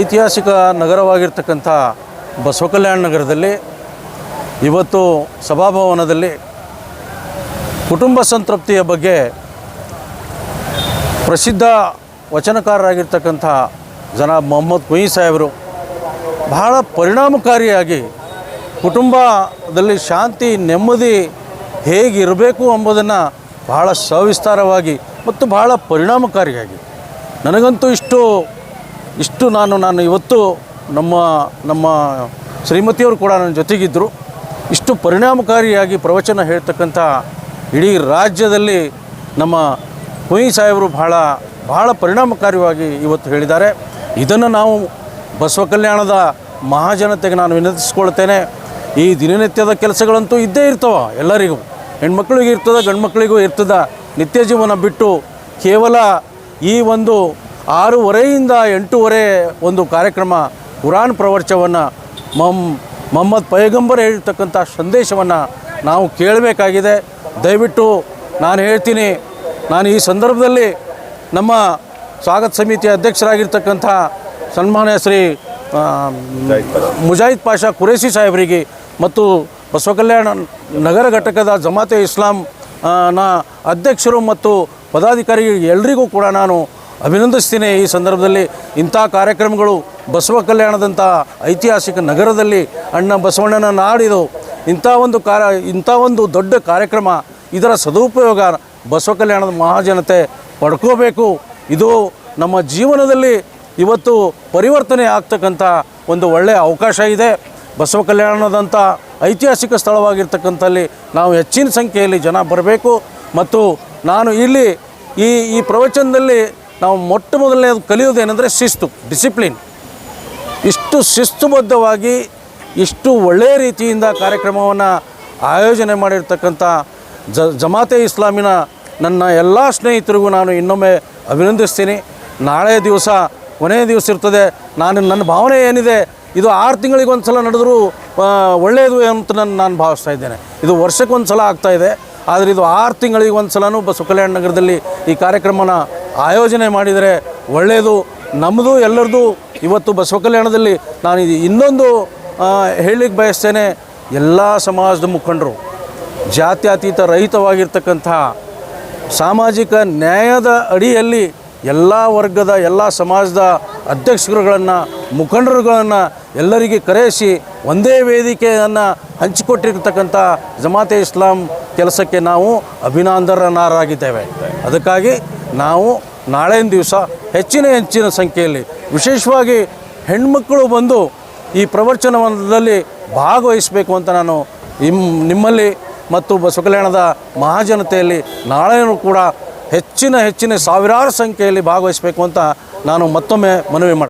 ಐತಿಹಾಸಿಕ ನಗರವಾಗಿರ್ತಕ್ಕಂಥ ಬಸವಕಲ್ಯಾಣ ನಗರದಲ್ಲಿ ಇವತ್ತು ಸಭಾಭವನದಲ್ಲಿ ಕುಟುಂಬ ಸಂತೃಪ್ತಿಯ ಬಗ್ಗೆ ಪ್ರಸಿದ್ಧ ವಚನಕಾರರಾಗಿರ್ತಕ್ಕಂಥ ಜನಾಬ್ ಮೊಹಮ್ಮದ್ ಕುಯಿ ಸಾಹೇಬರು ಬಹಳ ಪರಿಣಾಮಕಾರಿಯಾಗಿ ಕುಟುಂಬದಲ್ಲಿ ಶಾಂತಿ, ನೆಮ್ಮದಿ ಹೇಗಿರಬೇಕು ಎಂಬುದನ್ನು ಬಹಳ ಸವಿಸ್ತಾರವಾಗಿ ಮತ್ತು ಬಹಳ ಪರಿಣಾಮಕಾರಿಯಾಗಿ. ನನಗಂತೂ ಇಷ್ಟು ಇಷ್ಟು ನಾನು ನಾನು ಇವತ್ತು ನಮ್ಮ ನಮ್ಮ ಶ್ರೀಮತಿಯವರು ಕೂಡ ನನ್ನ ಜೊತೆಗಿದ್ದರು. ಇಷ್ಟು ಪರಿಣಾಮಕಾರಿಯಾಗಿ ಪ್ರವಚನ ಹೇಳ್ತಕ್ಕಂಥ ಇಡೀ ರಾಜ್ಯದಲ್ಲಿ ನಮ್ಮ ಕುಯಿ ಸಾಹೇಬರು ಬಹಳ ಬಹಳ ಪರಿಣಾಮಕಾರಿಯಾಗಿ ಇವತ್ತು ಹೇಳಿದ್ದಾರೆ. ಇದನ್ನು ನಾವು ಬಸವ ಕಲ್ಯಾಣದ ಮಹಾಜನತೆಗೆ ನಾನು ವಿನಂತಿಸ್ಕೊಳ್ತೇನೆ. ಈ ದಿನನಿತ್ಯದ ಕೆಲಸಗಳಂತೂ ಇದ್ದೇ ಇರ್ತವೆ ಎಲ್ಲರಿಗೂ. ಹೆಣ್ಮಕ್ಳಿಗೂ ಇರ್ತದೆ ಗಂಡು ಮಕ್ಕಳಿಗೂ ಇರ್ತದೆ ನಿತ್ಯ ಜೀವನ ಬಿಟ್ಟು ಕೇವಲ ಈ ಒಂದು ಆರೂವರೆಯಿಂದ ಎಂಟೂವರೆ ಒಂದು ಕಾರ್ಯಕ್ರಮ ಕುರಾನ್ ಪ್ರವಚವನ್ನು ಮಮ್ ಮೊಹಮ್ಮದ್ ಪೈಗಂಬರ್ ಹೇಳ್ತಕ್ಕಂಥ ಸಂದೇಶವನ್ನು ನಾವು ಕೇಳಬೇಕಾಗಿದೆ. ದಯವಿಟ್ಟು ನಾನು ಹೇಳ್ತೀನಿ ನಾನು ಈ ಸಂದರ್ಭದಲ್ಲಿ ನಮ್ಮ ಸ್ವಾಗತ ಸಮಿತಿಯ ಅಧ್ಯಕ್ಷರಾಗಿರ್ತಕ್ಕಂಥ ಸನ್ಮಾನ್ಯ ಶ್ರೀ ಮುಜಾಹಿದ್ ಪಾಷಾ ಕುರೇಶಿ ಸಾಹೇಬರಿಗೆ ಮತ್ತು ಬಸವ ಕಲ್ಯಾಣ ನಗರ ಘಟಕದ ಜಮಾತೆ ಇಸ್ಲಾಂ ಆ, ನ ಅಧ್ಯಕ್ಷರು ಮತ್ತು ಪದಾಧಿಕಾರಿ ಎಲ್ರಿಗೂ ಕೂಡ ನಾನು ಅಭಿನಂದಿಸ್ತೀನಿ ಈ ಸಂದರ್ಭದಲ್ಲಿ ಇಂಥ ಕಾರ್ಯಕ್ರಮಗಳು ಬಸವ ಕಲ್ಯಾಣದಂಥ ಐತಿಹಾಸಿಕ ನಗರದಲ್ಲಿ ಅಣ್ಣ ಬಸವಣ್ಣನ ನಾಡಿದು ಇಂಥ ಒಂದು ಕಾರ ಇಂಥ ಒಂದು ದೊಡ್ಡ ಕಾರ್ಯಕ್ರಮ ಇದರ ಸದುಪಯೋಗ ಬಸವ ಕಲ್ಯಾಣದ ಮಹಾಜನತೆ ಪಡ್ಕೋಬೇಕು. ಇದು ನಮ್ಮ ಜೀವನದಲ್ಲಿ ಇವತ್ತು ಪರಿವರ್ತನೆ ಆಗ್ತಕ್ಕಂಥ ಒಂದು ಒಳ್ಳೆಯ ಅವಕಾಶ ಇದೆ. ಬಸವ ಕಲ್ಯಾಣದಂಥ ಐತಿಹಾಸಿಕ ಸ್ಥಳವಾಗಿರ್ತಕ್ಕಂಥಲ್ಲಿ ನಾವು ಹೆಚ್ಚಿನ ಸಂಖ್ಯೆಯಲ್ಲಿ ಜನ ಬರಬೇಕು. ಮತ್ತು ನಾನು ಇಲ್ಲಿ ಈ ಈ ಪ್ರವಚನದಲ್ಲಿ ನಾವು ಮೊಟ್ಟ ಮೊದಲನೇ ಕಲಿಯೋದೇನೆಂದರೆ ಶಿಸ್ತು ಡಿಸಿಪ್ಲಿನ್ ಇಷ್ಟು ಶಿಸ್ತುಬದ್ಧವಾಗಿ, ಇಷ್ಟು ಒಳ್ಳೆಯ ರೀತಿಯಿಂದ ಕಾರ್ಯಕ್ರಮವನ್ನು ಆಯೋಜನೆ ಮಾಡಿರ್ತಕ್ಕಂಥ ಜ, ಜಮಾತೆ ಇಸ್ಲಾಮಿನ ನನ್ನ ಎಲ್ಲ ಸ್ನೇಹಿತರಿಗೂ ನಾನು ಇನ್ನೊಮ್ಮೆ ಅಭಿನಂದಿಸ್ತೀನಿ. ನಾಳೆ ದಿವಸ, ಕೊನೆಯ ದಿವಸ ಇರ್ತದೆ. ನಾನು, ನನ್ನ ಭಾವನೆ ಏನಿದೆ, ಇದು ಆರು ತಿಂಗಳಿಗೆ ಒಂದು ಸಲ ನಡೆದರೂ ಒಳ್ಳೆಯದು ಅಂತ ನಾನು ನಾನು ಭಾವಿಸ್ತಾ ಇದ್ದೇನೆ. ಇದು ವರ್ಷಕ್ಕೊಂದು ಸಲ ಆಗ್ತಾಯಿದೆ ಆದರೆ ಇದು ಆರು ತಿಂಗಳಿಗೆ ಒಂದು ಸಲನೂ ಬಸವ ನಗರದಲ್ಲಿ ಈ ಕಾರ್ಯಕ್ರಮನ ಆಯೋಜನೆ ಮಾಡಿದರೆ ಒಳ್ಳೆಯದು, ನಮ್ಮದು, ಎಲ್ಲರದು. ಇವತ್ತು ಬಸವ ಕಲ್ಯಾಣದಲ್ಲಿ ನಾನು ಇನ್ನೊಂದು ಹೇಳಲಿಕ್ಕೆ ಬಯಸ್ತೇನೆ. ಎಲ್ಲ ಸಮಾಜದ ಮುಖಂಡರು, ಜಾತ್ಯತೀತ ರಹಿತವಾಗಿರ್ತಕ್ಕಂಥ ಸಾಮಾಜಿಕ ನ್ಯಾಯದ ಅಡಿಯಲ್ಲಿ ಎಲ್ಲ ವರ್ಗದ, ಎಲ್ಲ ಸಮಾಜದ ಅಧ್ಯಕ್ಷರುಗಳನ್ನು, ಮುಖಂಡರುಗಳನ್ನು ಎಲ್ಲರಿಗೆ ಕರೆಸಿ ಒಂದೇ ವೇದಿಕೆಯನ್ನು ಹಂಚಿಕೊಟ್ಟಿರ್ತಕ್ಕಂಥ ಜಮಾತೆ ಇಸ್ಲಾಂ ಕೆಲಸಕ್ಕೆ ನಾವು ಅಭಿನಂದನರಾಗಿದ್ದೇವೆ ಅದಕ್ಕಾಗಿ ನಾವು ನಾಳೆಯ ದಿವಸ ಹೆಚ್ಚಿನ ಹೆಚ್ಚಿನ ಸಂಖ್ಯೆಯಲ್ಲಿ ವಿಶೇಷವಾಗಿ ಹೆಣ್ಮಕ್ಕಳು ಬಂದು ಈ ಪ್ರವಚನದಲ್ಲಿ ಭಾಗವಹಿಸಬೇಕು ಅಂತ ನಾನು ನಿಮ್ಮಲ್ಲಿ ಮತ್ತು ಬಸವ ಕಲ್ಯಾಣದ ಮಹಾಜನತೆಯಲ್ಲಿ ನಾಳೆಯೂ ಕೂಡ ಹೆಚ್ಚಿನ ಹೆಚ್ಚಿನ ಸಾವಿರಾರು ಸಂಖ್ಯೆಯಲ್ಲಿ ಭಾಗವಹಿಸಬೇಕು ಅಂತ ನಾನು ಮತ್ತೊಮ್ಮೆ ಮನವಿ ಮಾಡ್ತೀನಿ.